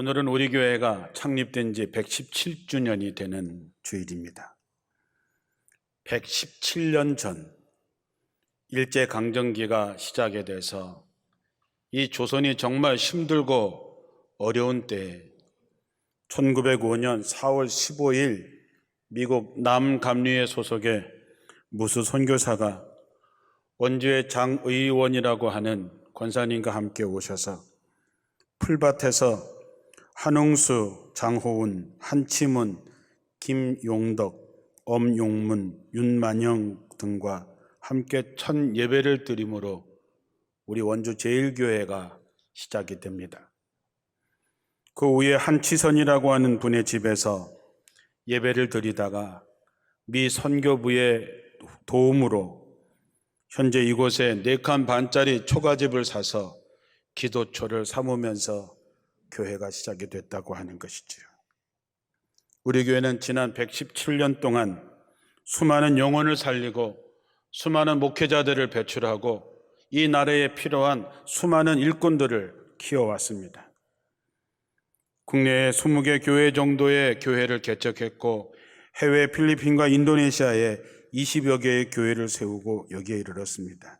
오늘은 우리 교회가 창립된 지 117주년이 되는 주일입니다. 117년 전 일제 강점기가 시작이 돼서 이 조선이 정말 힘들고 어려운 때 1905년 4월 15일 미국 남감리회 소속의 무수 선교사가 원주의 장의원이라고 하는 권사님과 함께 오셔서 풀밭에서 한웅수, 장호운, 한치문, 김용덕, 엄용문, 윤만영 등과 함께 첫 예배를 드림으로 우리 원주 제일교회가 시작이 됩니다. 그 후에 한치선이라고 하는 분의 집에서 예배를 드리다가 미 선교부의 도움으로 현재 이곳에 네 칸 반짜리 초가집을 사서 기도초를 삼으면서 교회가 시작이 됐다고 하는 것이지요. 우리 교회는 지난 117년 동안 수많은 영혼을 살리고 수많은 목회자들을 배출하고 이 나라에 필요한 수많은 일꾼들을 키워왔습니다. 국내에 20개 교회 정도의 교회를 개척했고 해외 필리핀과 인도네시아에 20여 개의 교회를 세우고 여기에 이르렀습니다.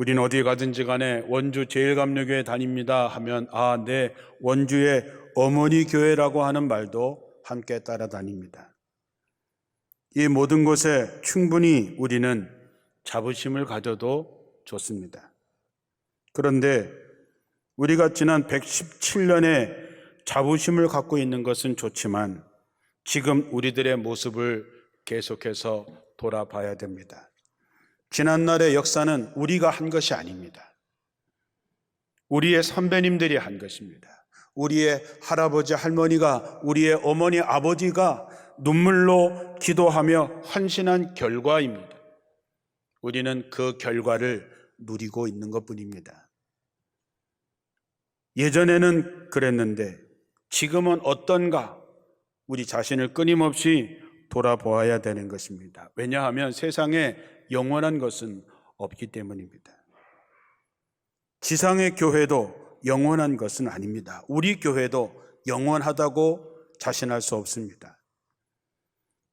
우린 어디 가든지 간에 원주 제일감리교회 다닙니다 하면 아, 네, 원주의 어머니 교회라고 하는 말도 함께 따라다닙니다. 이 모든 것에 충분히 우리는 자부심을 가져도 좋습니다. 그런데 우리가 지난 117년에 자부심을 갖고 있는 것은 좋지만 지금 우리들의 모습을 계속해서 돌아봐야 됩니다. 지난날의 역사는 우리가 한 것이 아닙니다. 우리의 선배님들이 한 것입니다. 우리의 할아버지, 할머니가, 우리의 어머니, 아버지가 눈물로 기도하며 헌신한 결과입니다. 우리는 그 결과를 누리고 있는 것 뿐입니다. 예전에는 그랬는데 지금은 어떤가 우리 자신을 끊임없이 돌아보아야 되는 것입니다. 왜냐하면 세상에 영원한 것은 없기 때문입니다. 지상의 교회도 영원한 것은 아닙니다. 우리 교회도 영원하다고 자신할 수 없습니다.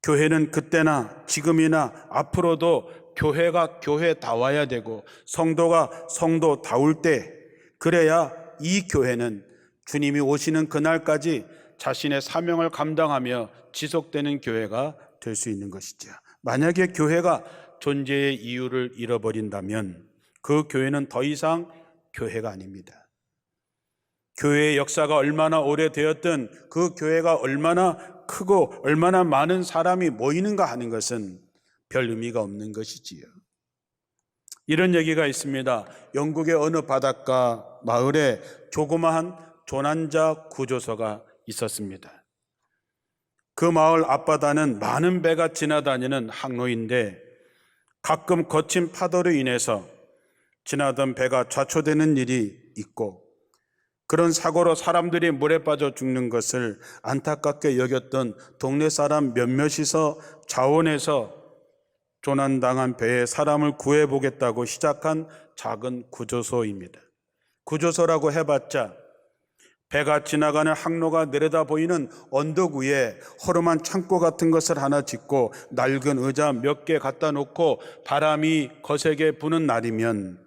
교회는 그때나 지금이나 앞으로도 교회가 교회다워야 되고 성도가 성도다울 때 그래야 이 교회는 주님이 오시는 그날까지 자신의 사명을 감당하며 지속되는 교회가 될 수 있는 것이죠. 만약에 교회가 존재의 이유를 잃어버린다면 그 교회는 더 이상 교회가 아닙니다. 교회의 역사가 얼마나 오래되었든 그 교회가 얼마나 크고 얼마나 많은 사람이 모이는가 하는 것은 별 의미가 없는 것이지요. 이런 얘기가 있습니다. 영국의 어느 바닷가 마을에 조그마한 조난자 구조소가 있었습니다. 그 마을 앞바다는 많은 배가 지나다니는 항로인데 가끔 거친 파도로 인해서 지나던 배가 좌초되는 일이 있고 그런 사고로 사람들이 물에 빠져 죽는 것을 안타깝게 여겼던 동네 사람 몇몇이서 자원해서 조난당한 배에 사람을 구해보겠다고 시작한 작은 구조소입니다. 구조소라고 해봤자 배가 지나가는 항로가 내려다 보이는 언덕 위에 허름한 창고 같은 것을 하나 짓고 낡은 의자 몇 개 갖다 놓고 바람이 거세게 부는 날이면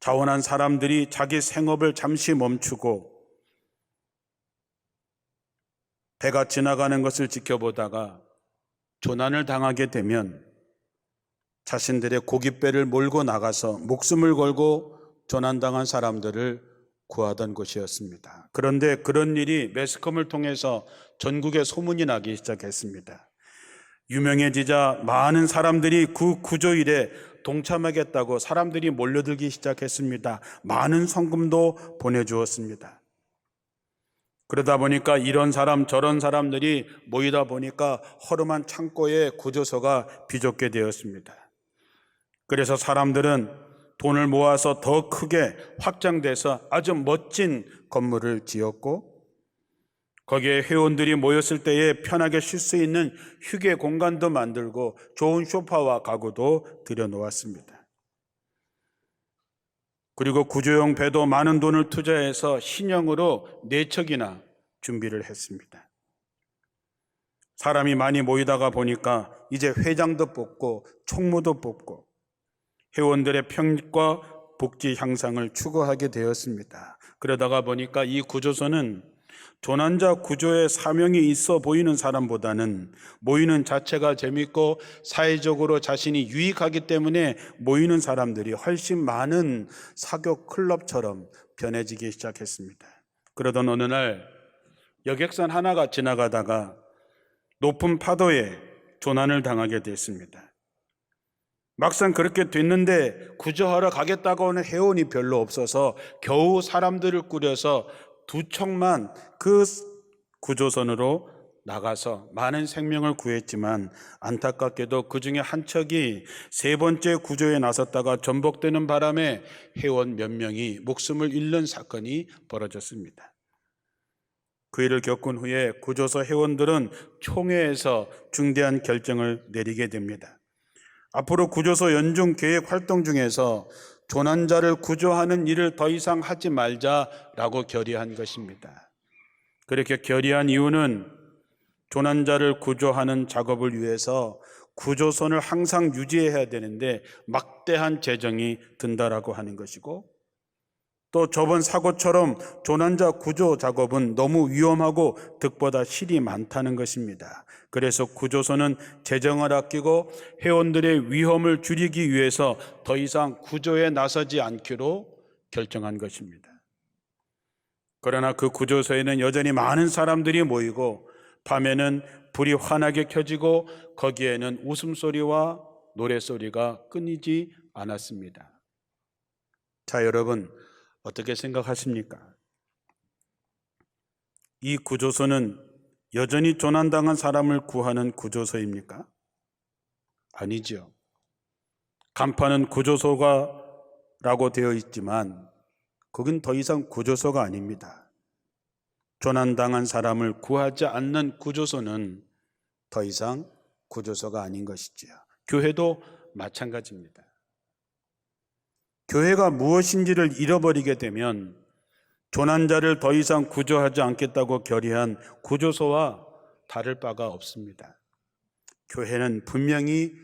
자원한 사람들이 자기 생업을 잠시 멈추고 배가 지나가는 것을 지켜보다가 조난을 당하게 되면 자신들의 고깃배를 몰고 나가서 목숨을 걸고 조난당한 사람들을 구하던 곳이었습니다. 그런데 그런 일이 매스컴을 통해서 전국에 소문이 나기 시작했습니다. 유명해지자 많은 사람들이 그 구조일에 동참하겠다고 사람들이 몰려들기 시작했습니다. 많은 성금도 보내주었습니다. 그러다 보니까 이런 사람 저런 사람들이 모이다 보니까 허름한 창고에 구조소가 비좁게 되었습니다. 그래서 사람들은 돈을 모아서 더 크게 확장돼서 아주 멋진 건물을 지었고 거기에 회원들이 모였을 때에 편하게 쉴 수 있는 휴게 공간도 만들고 좋은 소파와 가구도 들여놓았습니다. 그리고 구조용 배도 많은 돈을 투자해서 신형으로 네 척이나 준비를 했습니다. 사람이 많이 모이다가 보니까 이제 회장도 뽑고 총무도 뽑고 회원들의 평과 복지 향상을 추구하게 되었습니다. 그러다가 보니까 이 구조소는 조난자 구조의 사명이 있어 보이는 사람보다는 모이는 자체가 재밌고 사회적으로 자신이 유익하기 때문에 모이는 사람들이 훨씬 많은 사교 클럽처럼 변해지기 시작했습니다. 그러던 어느 날 여객선 하나가 지나가다가 높은 파도에 조난을 당하게 됐습니다. 막상 그렇게 됐는데 구조하러 가겠다고 하는 회원이 별로 없어서 겨우 사람들을 꾸려서 두 척만 그 구조선으로 나가서 많은 생명을 구했지만 안타깝게도 그 중에 한 척이 세 번째 구조에 나섰다가 전복되는 바람에 회원 몇 명이 목숨을 잃는 사건이 벌어졌습니다. 그 일을 겪은 후에 구조소 회원들은 총회에서 중대한 결정을 내리게 됩니다. 앞으로 구조소 연중 계획 활동 중에서 조난자를 구조하는 일을 더 이상 하지 말자라고 결의한 것입니다. 그렇게 결의한 이유는 조난자를 구조하는 작업을 위해서 구조선을 항상 유지해야 되는데 막대한 재정이 든다라고 하는 것이고 또 저번 사고처럼 조난자 구조 작업은 너무 위험하고 득보다 실이 많다는 것입니다. 그래서 구조소는 재정을 아끼고 회원들의 위험을 줄이기 위해서 더 이상 구조에 나서지 않기로 결정한 것입니다. 그러나 그 구조소에는 여전히 많은 사람들이 모이고 밤에는 불이 환하게 켜지고 거기에는 웃음소리와 노래소리가 끊이지 않았습니다. 자, 여러분, 어떻게 생각하십니까? 이 구조소는 여전히 조난당한 사람을 구하는 구조소입니까? 아니죠. 간판은 구조소가 라고 되어 있지만 거긴 더 이상 구조소가 아닙니다. 조난당한 사람을 구하지 않는 구조소는 더 이상 구조소가 아닌 것이지요. 교회도 마찬가지입니다. 교회가 무엇인지를 잃어버리게 되면 조난자를 더 이상 구조하지 않겠다고 결의한 구조소와 다를 바가 없습니다. 교회는 분명히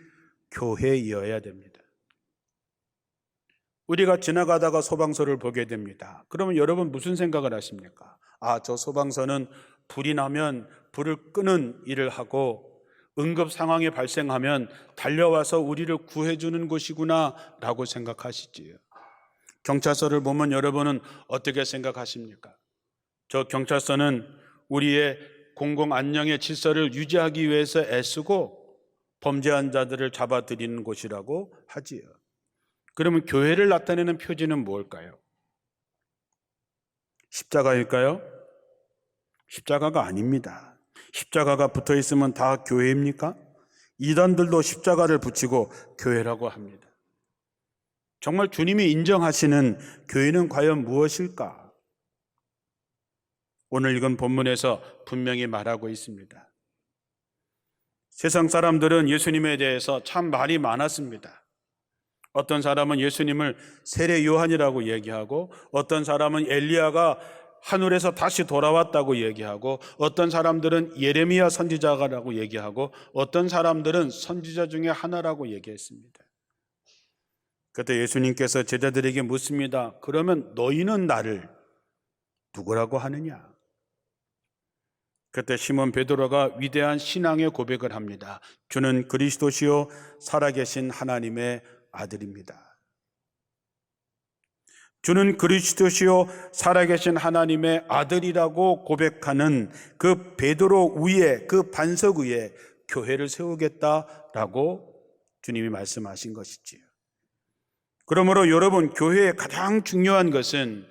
교회이어야 됩니다. 우리가 지나가다가 소방서를 보게 됩니다. 그러면 여러분 무슨 생각을 하십니까? 아, 저 소방서는 불이 나면 불을 끄는 일을 하고 응급 상황이 발생하면 달려와서 우리를 구해주는 곳이구나 라고 생각하시지요. 경찰서를 보면 여러분은 어떻게 생각하십니까? 저 경찰서는 우리의 공공 안녕의 질서를 유지하기 위해서 애쓰고 범죄한 자들을 잡아들이는 곳이라고 하지요. 그러면 교회를 나타내는 표지는 뭘까요? 십자가일까요? 십자가가 아닙니다. 십자가가 붙어 있으면 다 교회입니까? 이단들도 십자가를 붙이고 교회라고 합니다. 정말 주님이 인정하시는 교회는 과연 무엇일까? 오늘 읽은 본문에서 분명히 말하고 있습니다. 세상 사람들은 예수님에 대해서 참 말이 많았습니다. 어떤 사람은 예수님을 세례 요한이라고 얘기하고 어떤 사람은 엘리야가 하늘에서 다시 돌아왔다고 얘기하고 어떤 사람들은 예레미야 선지자라고 얘기하고 어떤 사람들은 선지자 중에 하나라고 얘기했습니다. 그때 예수님께서 제자들에게 묻습니다. 그러면 너희는 나를 누구라고 하느냐? 그때 시몬 베드로가 위대한 신앙의 고백을 합니다. 주는 그리스도시요 살아계신 하나님의 아들입니다. 주는 그리스도시요 살아계신 하나님의 아들이라고 고백하는 그 베드로 위에 그 반석 위에 교회를 세우겠다라고 주님이 말씀하신 것이지요. 그러므로 여러분 교회의 가장 중요한 것은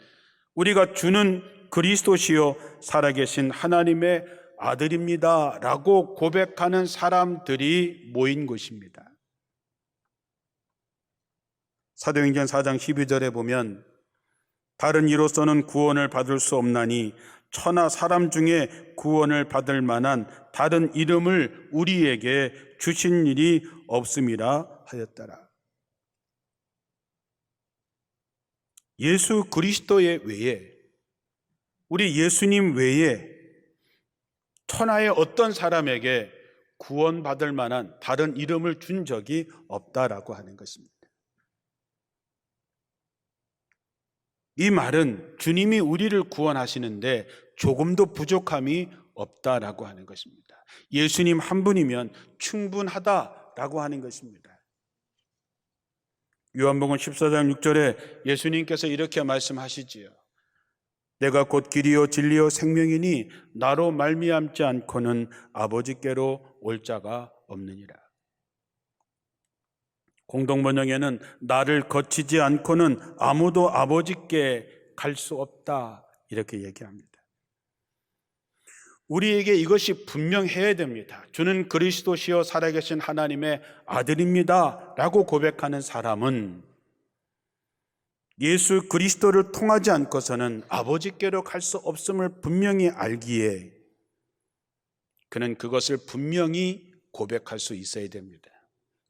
우리가 주는 그리스도시요 살아계신 하나님의 아들입니다라고 고백하는 사람들이 모인 곳입니다. 사도행전 4장 12절에 보면 다른 이로서는 구원을 받을 수 없나니 천하 사람 중에 구원을 받을 만한 다른 이름을 우리에게 주신 일이 없음이라 하였더라. 예수 그리스도의 외에 우리 예수님 외에 천하의 어떤 사람에게 구원받을 만한 다른 이름을 준 적이 없다라고 하는 것입니다. 이 말은 주님이 우리를 구원하시는데 조금도 부족함이 없다라고 하는 것입니다. 예수님 한 분이면 충분하다라고 하는 것입니다. 요한복음 14장 6절에 예수님께서 이렇게 말씀하시지요. 내가 곧 길이요 진리요 생명이니 나로 말미암지 않고는 아버지께로 올 자가 없느니라. 공동번역에는 나를 거치지 않고는 아무도 아버지께 갈 수 없다 이렇게 얘기합니다. 우리에게 이것이 분명해야 됩니다. 주는 그리스도시요 살아계신 하나님의 아들입니다. 라고 고백하는 사람은 예수 그리스도를 통하지 않고서는 아버지께로 갈 수 없음을 분명히 알기에 그는 그것을 분명히 고백할 수 있어야 됩니다.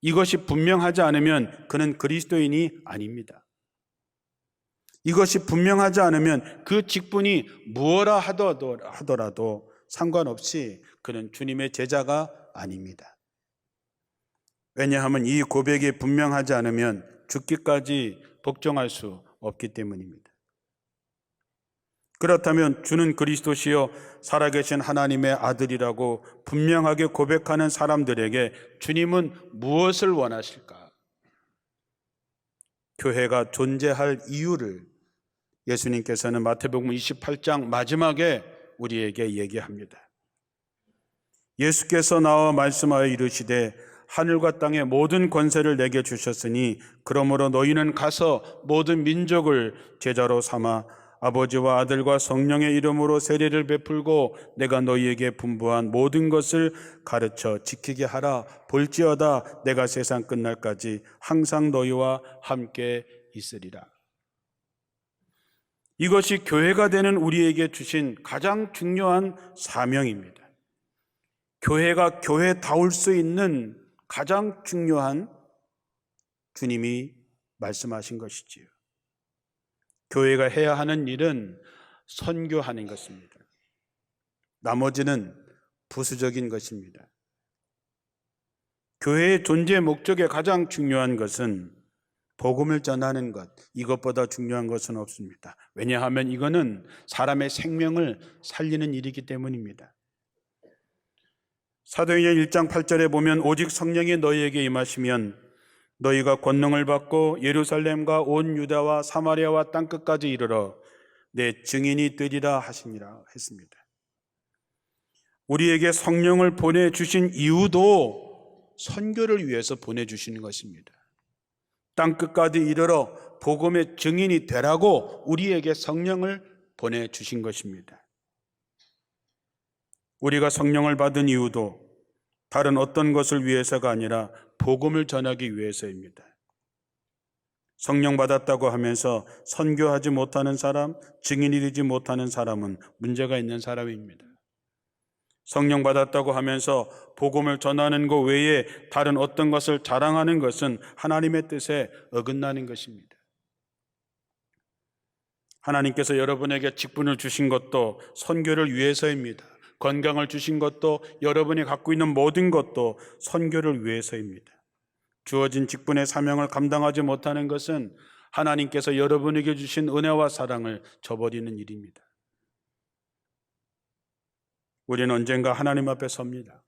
이것이 분명하지 않으면 그는 그리스도인이 아닙니다. 이것이 분명하지 않으면 그 직분이 무엇라 하더라도 상관없이 그는 주님의 제자가 아닙니다. 왜냐하면 이 고백이 분명하지 않으면 죽기까지 복종할 수 없기 때문입니다. 그렇다면 주는 그리스도시요 살아계신 하나님의 아들이라고 분명하게 고백하는 사람들에게 주님은 무엇을 원하실까? 교회가 존재할 이유를 예수님께서는 마태복음 28장 마지막에 우리에게 얘기합니다. 예수께서 나와 말씀하여 이르시되 하늘과 땅의 모든 권세를 내게 주셨으니 그러므로 너희는 가서 모든 민족을 제자로 삼아 아버지와 아들과 성령의 이름으로 세례를 베풀고 내가 너희에게 분부한 모든 것을 가르쳐 지키게 하라 볼지어다 내가 세상 끝날까지 항상 너희와 함께 있으리라. 이것이 교회가 되는 우리에게 주신 가장 중요한 사명입니다. 교회가 교회다울 수 있는 가장 중요한 주님이 말씀하신 것이지요. 교회가 해야 하는 일은 선교하는 것입니다. 나머지는 부수적인 것입니다. 교회의 존재 목적의 가장 중요한 것은 복음을 전하는 것, 이것보다 중요한 것은 없습니다. 왜냐하면 이거는 사람의 생명을 살리는 일이기 때문입니다. 사도행전 1장 8절에 보면 오직 성령이 너희에게 임하시면 너희가 권능을 받고 예루살렘과 온 유다와 사마리아와 땅 끝까지 이르러 내 증인이 되리라 하시니라 했습니다. 우리에게 성령을 보내 주신 이유도 선교를 위해서 보내 주시는 것입니다. 땅 끝까지 이르러 복음의 증인이 되라고 우리에게 성령을 보내 주신 것입니다. 우리가 성령을 받은 이유도 다른 어떤 것을 위해서가 아니라 복음을 전하기 위해서입니다. 성령 받았다고 하면서 선교하지 못하는 사람, 증인이 되지 못하는 사람은 문제가 있는 사람입니다. 성령 받았다고 하면서 복음을 전하는 것 외에 다른 어떤 것을 자랑하는 것은 하나님의 뜻에 어긋나는 것입니다. 하나님께서 여러분에게 직분을 주신 것도 선교를 위해서입니다. 건강을 주신 것도 여러분이 갖고 있는 모든 것도 선교를 위해서입니다. 주어진 직분의 사명을 감당하지 못하는 것은 하나님께서 여러분에게 주신 은혜와 사랑을 저버리는 일입니다. 우리는 언젠가 하나님 앞에 섭니다.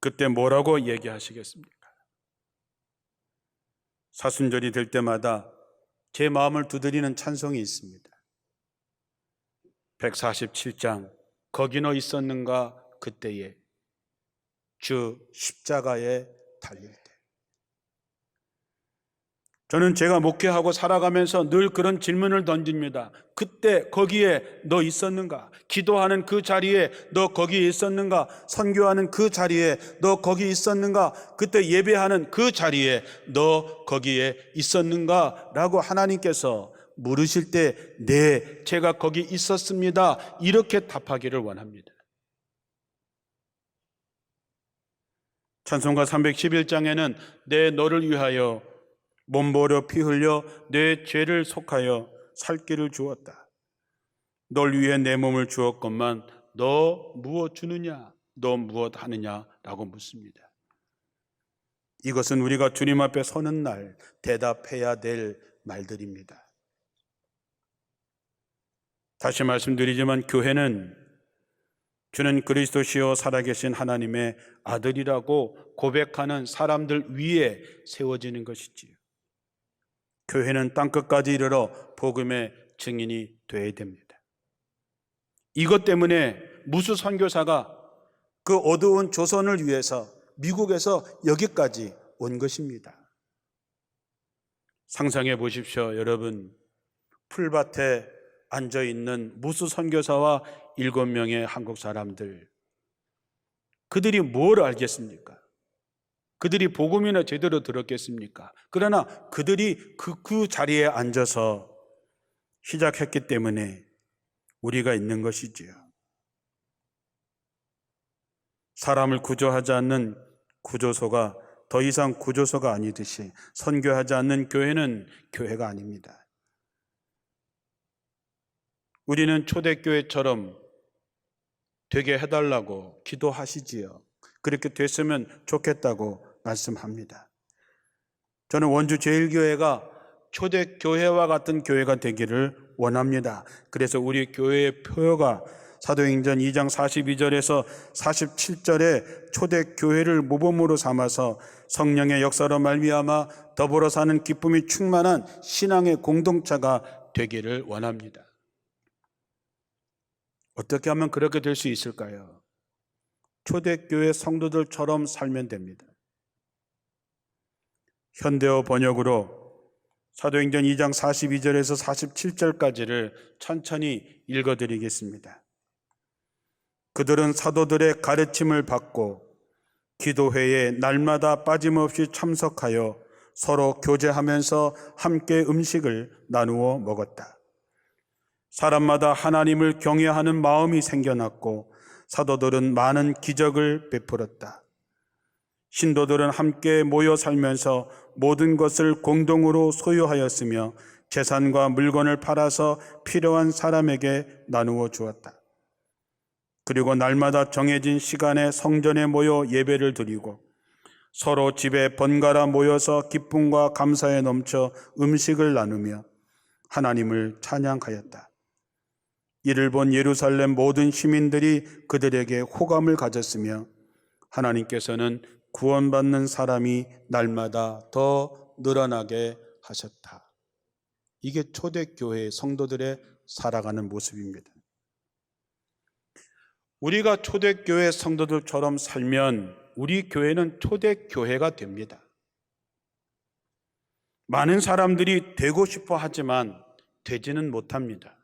그때 뭐라고 얘기하시겠습니까? 사순절이 될 때마다 제 마음을 두드리는 찬송이 있습니다. 147장 거기 너 있었는가 그때에 주 십자가에 달릴 때 저는 제가 목회하고 살아가면서 늘 그런 질문을 던집니다. 그때 거기에 너 있었는가? 기도하는 그 자리에 너 거기 있었는가? 선교하는 그 자리에 너 거기 있었는가? 그때 예배하는 그 자리에 너 거기에 있었는가? 라고 하나님께서 물으실 때, 네, 제가 거기 있었습니다. 이렇게 답하기를 원합니다. 찬송가 311장에는 내 너를 위하여 몸보려 피 흘려 내 죄를 속하여 살 길을 주었다. 널 위해 내 몸을 주었건만 너 무엇 주느냐? 너 무엇 하느냐? 라고 묻습니다. 이것은 우리가 주님 앞에 서는 날 대답해야 될 말들입니다. 다시 말씀드리지만 교회는 주는 그리스도시요 살아계신 하나님의 아들이라고 고백하는 사람들 위에 세워지는 것이지요. 교회는 땅끝까지 이르러 복음의 증인이 되어야 됩니다. 이것 때문에 무수 선교사가 그 어두운 조선을 위해서 미국에서 여기까지 온 것입니다. 상상해 보십시오, 여러분. 풀밭에 앉아 있는 무수 선교사와 일곱 명의 한국 사람들. 그들이 뭘 알겠습니까? 그들이 복음이나 제대로 들었겠습니까? 그러나 그들이 그, 그 자리에 앉아서 시작했기 때문에 우리가 있는 것이지요. 사람을 구조하지 않는 구조소가 더 이상 구조소가 아니듯이 선교하지 않는 교회는 교회가 아닙니다. 우리는 초대교회처럼 되게 해달라고 기도하시지요. 그렇게 됐으면 좋겠다고 말씀합니다. 저는 원주 제일교회가 초대교회와 같은 교회가 되기를 원합니다. 그래서 우리 교회의 표어가 사도행전 2장 42절에서 47절에 초대교회를 모범으로 삼아서 성령의 역사로 말미암아 더불어 사는 기쁨이 충만한 신앙의 공동체가 되기를 원합니다. 어떻게 하면 그렇게 될 수 있을까요? 초대교회 성도들처럼 살면 됩니다. 현대어 번역으로 사도행전 2장 42절에서 47절까지를 천천히 읽어드리겠습니다. 그들은 사도들의 가르침을 받고 기도회에 날마다 빠짐없이 참석하여 서로 교제하면서 함께 음식을 나누어 먹었다. 사람마다 하나님을 경외하는 마음이 생겨났고 사도들은 많은 기적을 베풀었다. 신도들은 함께 모여 살면서 모든 것을 공동으로 소유하였으며 재산과 물건을 팔아서 필요한 사람에게 나누어 주었다. 그리고 날마다 정해진 시간에 성전에 모여 예배를 드리고 서로 집에 번갈아 모여서 기쁨과 감사에 넘쳐 음식을 나누며 하나님을 찬양하였다. 이를 본 예루살렘 모든 시민들이 그들에게 호감을 가졌으며 하나님께서는 구원받는 사람이 날마다 더 늘어나게 하셨다. 이게 초대교회 성도들의 살아가는 모습입니다. 우리가 초대교회 성도들처럼 살면 우리 교회는 초대교회가 됩니다. 많은 사람들이 되고 싶어 하지만 되지는 못합니다.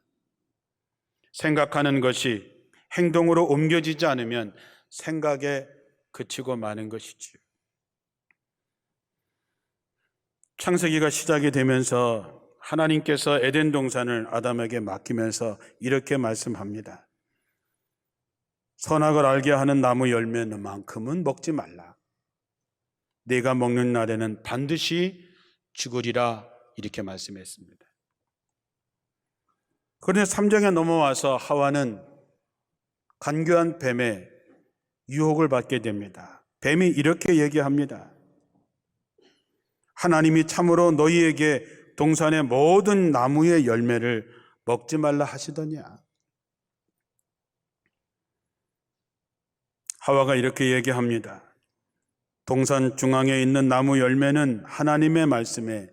생각하는 것이 행동으로 옮겨지지 않으면 생각에 그치고 마는 것이지요. 창세기가 시작이 되면서 하나님께서 에덴 동산을 아담에게 맡기면서 이렇게 말씀합니다. 선악을 알게 하는 나무 열매만큼은 먹지 말라. 내가 먹는 날에는 반드시 죽으리라 이렇게 말씀했습니다. 그런데 3장에 넘어와서 하와는 간교한 뱀의 유혹을 받게 됩니다. 뱀이 이렇게 얘기합니다. 하나님이 참으로 너희에게 동산의 모든 나무의 열매를 먹지 말라 하시더냐. 하와가 이렇게 얘기합니다. 동산 중앙에 있는 나무 열매는 하나님의 말씀에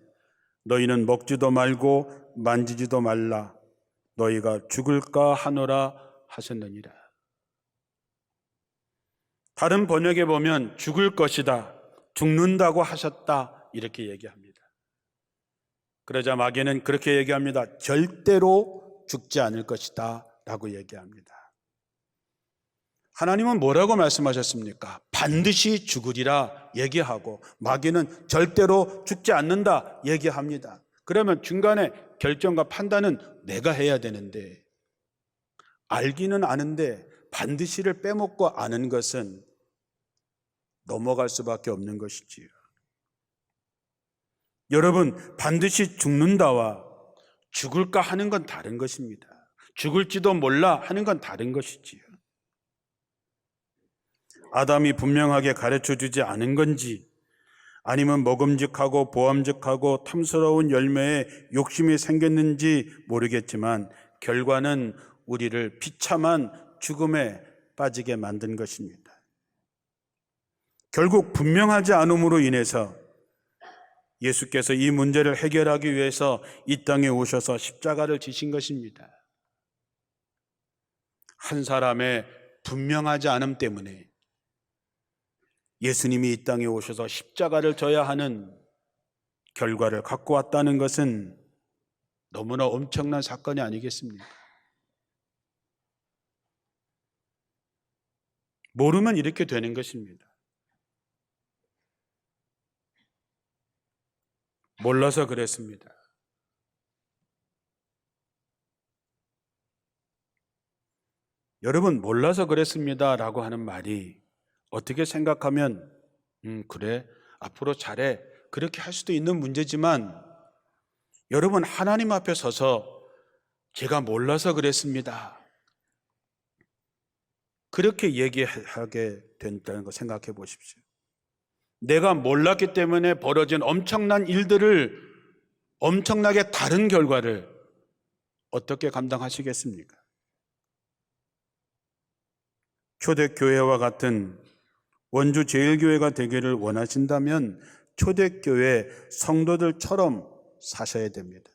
너희는 먹지도 말고 만지지도 말라. 너희가 죽을까 하노라 하셨느니라. 다른 번역에 보면 죽을 것이다. 죽는다고 하셨다. 이렇게 얘기합니다. 그러자 마귀는 그렇게 얘기합니다. 절대로 죽지 않을 것이다. 라고 얘기합니다. 하나님은 뭐라고 말씀하셨습니까? 반드시 죽으리라 얘기하고 마귀는 절대로 죽지 않는다 얘기합니다. 그러면 중간에 결정과 판단은 내가 해야 되는데 알기는 아는데 반드시를 빼먹고 아는 것은 넘어갈 수밖에 없는 것이지요. 여러분, 반드시 죽는다와 죽을까 하는 건 다른 것입니다. 죽을지도 몰라 하는 건 다른 것이지요. 아담이 분명하게 가르쳐 주지 않은 건지 아니면 먹음직하고 보암직하고 탐스러운 열매에 욕심이 생겼는지 모르겠지만 결과는 우리를 비참한 죽음에 빠지게 만든 것입니다. 결국 분명하지 않음으로 인해서 예수께서 이 문제를 해결하기 위해서 이 땅에 오셔서 십자가를 지신 것입니다. 한 사람의 분명하지 않음 때문에 예수님이 이 땅에 오셔서 십자가를 져야 하는 결과를 갖고 왔다는 것은 너무나 엄청난 사건이 아니겠습니까? 모르면 이렇게 되는 것입니다. 몰라서 그랬습니다. 여러분, 몰라서 그랬습니다 라고 하는 말이 어떻게 생각하면, 음, 그래, 앞으로 잘해. 그렇게 할 수도 있는 문제지만, 여러분, 하나님 앞에 서서 제가 몰라서 그랬습니다. 그렇게 얘기하게 된다는 거 생각해 보십시오. 내가 몰랐기 때문에 벌어진 엄청난 일들을 엄청나게 다른 결과를 어떻게 감당하시겠습니까? 초대교회와 같은 원주 제일교회가 되기를 원하신다면 초대교회 성도들처럼 사셔야 됩니다.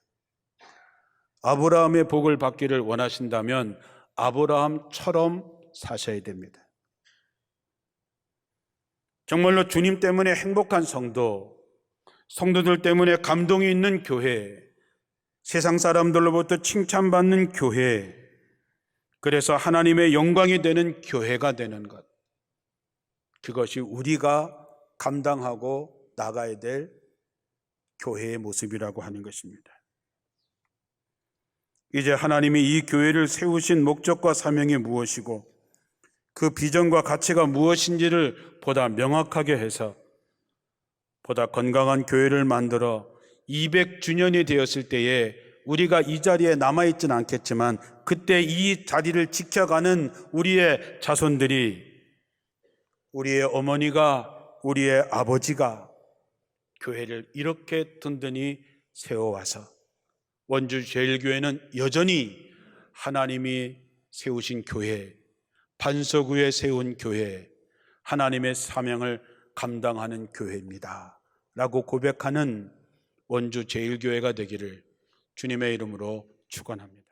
아브라함의 복을 받기를 원하신다면 아브라함처럼 사셔야 됩니다. 정말로 주님 때문에 행복한 성도, 성도들 때문에 감동이 있는 교회, 세상 사람들로부터 칭찬받는 교회, 그래서 하나님의 영광이 되는 교회가 되는 것. 그것이 우리가 감당하고 나가야 될 교회의 모습이라고 하는 것입니다. 이제 하나님이 이 교회를 세우신 목적과 사명이 무엇이고 그 비전과 가치가 무엇인지를 보다 명확하게 해서 보다 건강한 교회를 만들어 200주년이 되었을 때에 우리가 이 자리에 남아있지는 않겠지만 그때 이 자리를 지켜가는 우리의 자손들이 우리의 어머니가 우리의 아버지가 교회를 이렇게 든든히 세워와서 원주 제일교회는 여전히 하나님이 세우신 교회, 반석 위에 세운 교회, 하나님의 사명을 감당하는 교회입니다. 라고 고백하는 원주 제일교회가 되기를 주님의 이름으로 축원합니다.